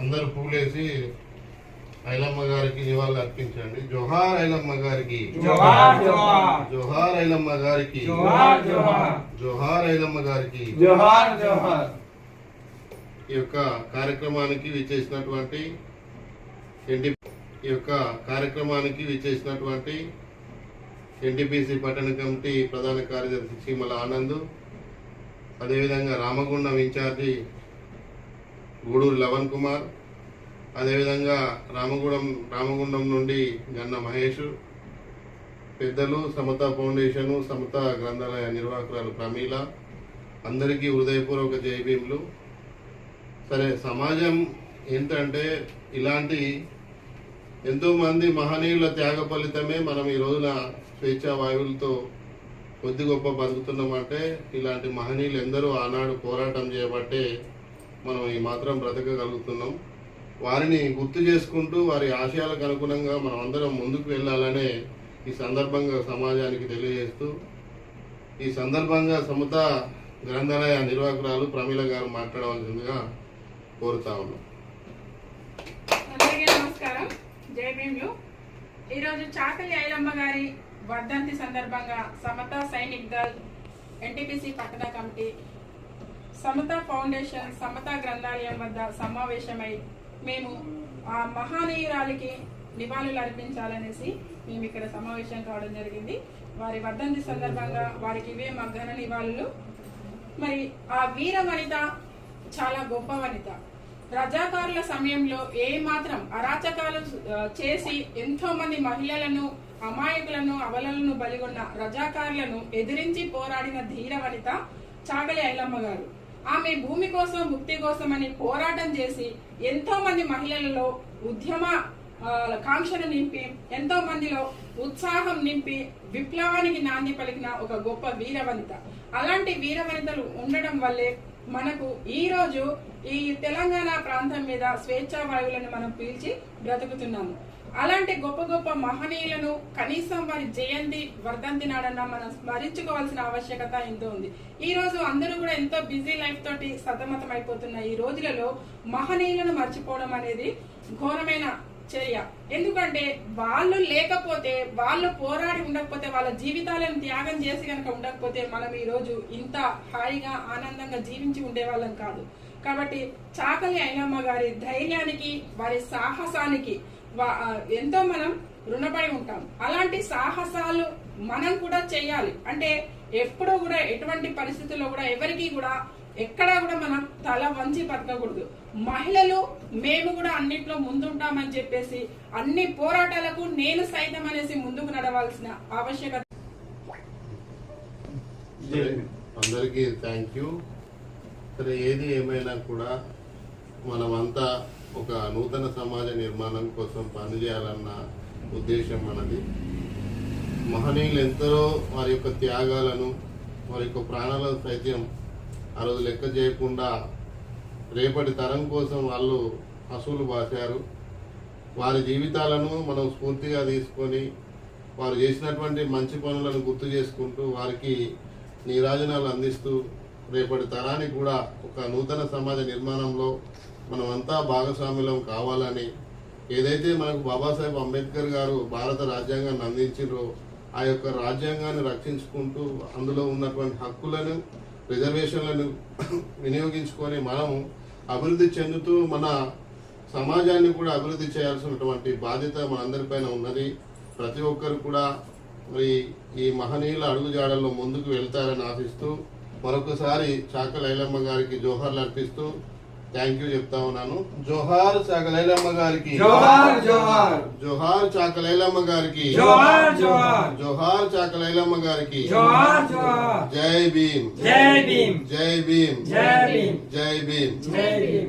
అందరు పూలేసి ఐలమ్మ గారికి నివాళులు అర్పించండి. జోహార్ ఐలమ్మ గారికి. జోహార్ ఐలమ్మ గారికి. జోహార్ ఐలమ్మ గారికి. ఈ యొక్క కార్యక్రమానికి విచ్చేసినటువంటి ఎన్టీ ఈ యొక్క కార్యక్రమానికి విచ్చేసినటువంటి ఎన్టీపీసీ పట్టణ కమిటీ ప్రధాన కార్యదర్శి చీమల ఆనంద్ అదేవిధంగా రామగుండం ఇన్ఛార్జి గూడూరు లవన్ కుమార్ అదేవిధంగా రామగుండం రామగుండం నుండి గన్న మహేష్ పెద్దలు సమత ఫౌండేషన్ సమత గ్రంథాలయ నిర్వాహకురాలు ప్రమీల అందరికీ హృదయపూర్వక జైభీములు సరే సమాజం ఏంటంటే ఇలాంటి ఎంతోమంది మహనీయుల త్యాగ ఫలితమే మనం ఈ రోజున స్వేచ్ఛా వాయువులతో కొద్ది గొప్ప బతుకుతున్నామంటే ఇలాంటి మహనీయులు ఎందరూ ఆనాడు పోరాటం చేయబట్టే మనం ఈ మాత్రం బ్రతకగలుగుతున్నాం. వారిని గుర్తు చేసుకుంటూ వారి ఆశయాలకు అనుగుణంగా మనం అందరం ముందుకు వెళ్ళాలనే ఈ సందర్భంగా సమాజానికి తెలియజేస్తూ ఈ సందర్భంగా సమత గ్రంథాలయ నిర్వాహకురాలు ప్రమీల గారు మాట్లాడవలసిందిగా కోరుతా ఉన్నాం. నమస్కారం. జై భీమ్లు. ఈరోజు చాకలి ఐలమ్మ గారి వర్ధంతి సందర్భంగా సమత సైనిక్ దళ్ ఎన్టీపీసీ పట్టణ కమిటీ సమత ఫౌండేషన్ సమత గ్రంథాలయం వద్ద సమావేశమై మేము ఆ మహానీయురాలికి నివాళులు అర్పించాలనేసి మేము ఇక్కడ సమావేశం కావడం జరిగింది. వారి వర్ధంతి సందర్భంగా వారికి ఇవే మా ఘన నివాళులు. మరి ఆ వీర వనిత చాలా గొప్ప వనిత. రజాకారుల సమయంలో ఏ మాత్రం అరాచకాలు చేసి ఎంతో మంది మహిళలను అమాయకులను అవలలను బలిగొన్న రజాకారులను ఎదిరించి పోరాడిన ధీర వనిత చాగలి ఐలమ్మ గారు. ఆమె భూమి కోసం ముక్తి కోసమని అని పోరాటం చేసి ఎంతో మంది మహిళలలో ఉద్యమ కాంక్షను నింపి ఎంతో మందిలో ఉత్సాహం నింపి విప్లవానికి నాంది పలికిన ఒక గొప్ప వీరవనిత అలాంటి వీరవనితలు ఉండడం వల్లే మనకు ఈ రోజు ఈ తెలంగాణ ప్రాంతం మీద స్వేచ్ఛా వాయువులను మనం పీల్చి బ్రతుకుతున్నాము. అలాంటి గొప్ప గొప్ప మహనీయులను కనీసం వారి జయంతి వర్ధంతి నాడన్న మనం స్మరించుకోవాల్సిన ఆవశ్యకత ఎంతో ఉంది. ఈ రోజు అందరూ కూడా ఎంతో బిజీ లైఫ్ తోటి సతమతం అయిపోతున్న ఈ రోజులలో మహనీయులను మర్చిపోవడం అనేది ఘోరమైన చర్య. ఎందుకంటే వాళ్ళు లేకపోతే వాళ్ళు పోరాడి ఉండకపోతే వాళ్ళ జీవితాలను త్యాగం చేసి కనుక ఉండకపోతే మనం ఈ రోజు ఇంత హాయిగా ఆనందంగా జీవించి ఉండేవాళ్ళం కాదు. కాబట్టి చాకలి అయినమ్మ గారి ధైర్యానికి వారి సాహసానికి వా- ఎంతో మనం రుణపడి ఉంటాం. అలాంటి సాహసాలు మనం కూడా చేయాలి. అంటే ఎప్పుడూ కూడా ఎటువంటి పరిస్థితుల్లో కూడా ఎవరికి కూడా ఎక్కడా కూడా మనం తల వంచి బతకకూడదు. మహిళలు మేము కూడా అన్నిట్లో ముందుంటామని చెప్పేసి అన్ని పోరాటాలకు నేను సైతం అనేసి ముందుకు నడవాల్సిన ఆవశ్యకత. సరే, అందరికీ థ్యాంక్ యూ సరే ఏది ఏమైనా కూడా మనమంతా ఒక నూతన సమాజ నిర్మాణం కోసం పనిచేయాలన్న ఉద్దేశం మనది. మహనీయులు ఎందరో వారి యొక్క త్యాగాలను వారి యొక్క ప్రాణాలను సైతం ఆ రోజు లెక్క చేయకుండా రేపటి తరం కోసం వాళ్ళు అసూలు బాశారు వారి జీవితాలను మనం స్ఫూర్తిగా తీసుకొని వారు చేసినటువంటి మంచి పనులను గుర్తు చేసుకుంటూ వారికి నీరాజనాలు అందిస్తూ రేపటి తరానికి కూడా ఒక నూతన సమాజ నిర్మాణంలో మనమంతా భాగస్వామ్యం కావాలని ఏదైతే మనకు బాబాసాహెబ్ అంబేద్కర్ గారు భారత రాజ్యాంగాన్ని అందించారో ఆ యొక్క రాజ్యాంగాన్ని రక్షించుకుంటూ అందులో ఉన్నటువంటి హక్కులను రిజర్వేషన్లను వినియోగించుకొని మనం అభివృద్ధి చెందుతూ మన సమాజాన్ని కూడా అభివృద్ధి చేయాల్సినటువంటి బాధ్యత మనందరిపైన ఉన్నది. ప్రతి ఒక్కరు కూడా మరి ఈ మహనీయుల అడుగుజాడల్లో ముందుకు వెళ్తారని ఆశిస్తూ మరొకసారి చాక లైలమ్మ గారికి జోహార్లు అర్పిస్తూ థ్యాంక్ యూ చెప్తా ఉన్నాను. జోహార్ చాకలైలమ్మ గారికి. జోహార్ జోహార్. జోహార్ చాకలైలమ్మ గారికి. జోహార్ జోహార్. జోహార్ చాకలైలమ్మ గారికి. జోహార్ జోహార్. జై భీమ్. జై భీమ్. జై భీమ్. జై భీమ్. జై భీమ్. జై భీమ్.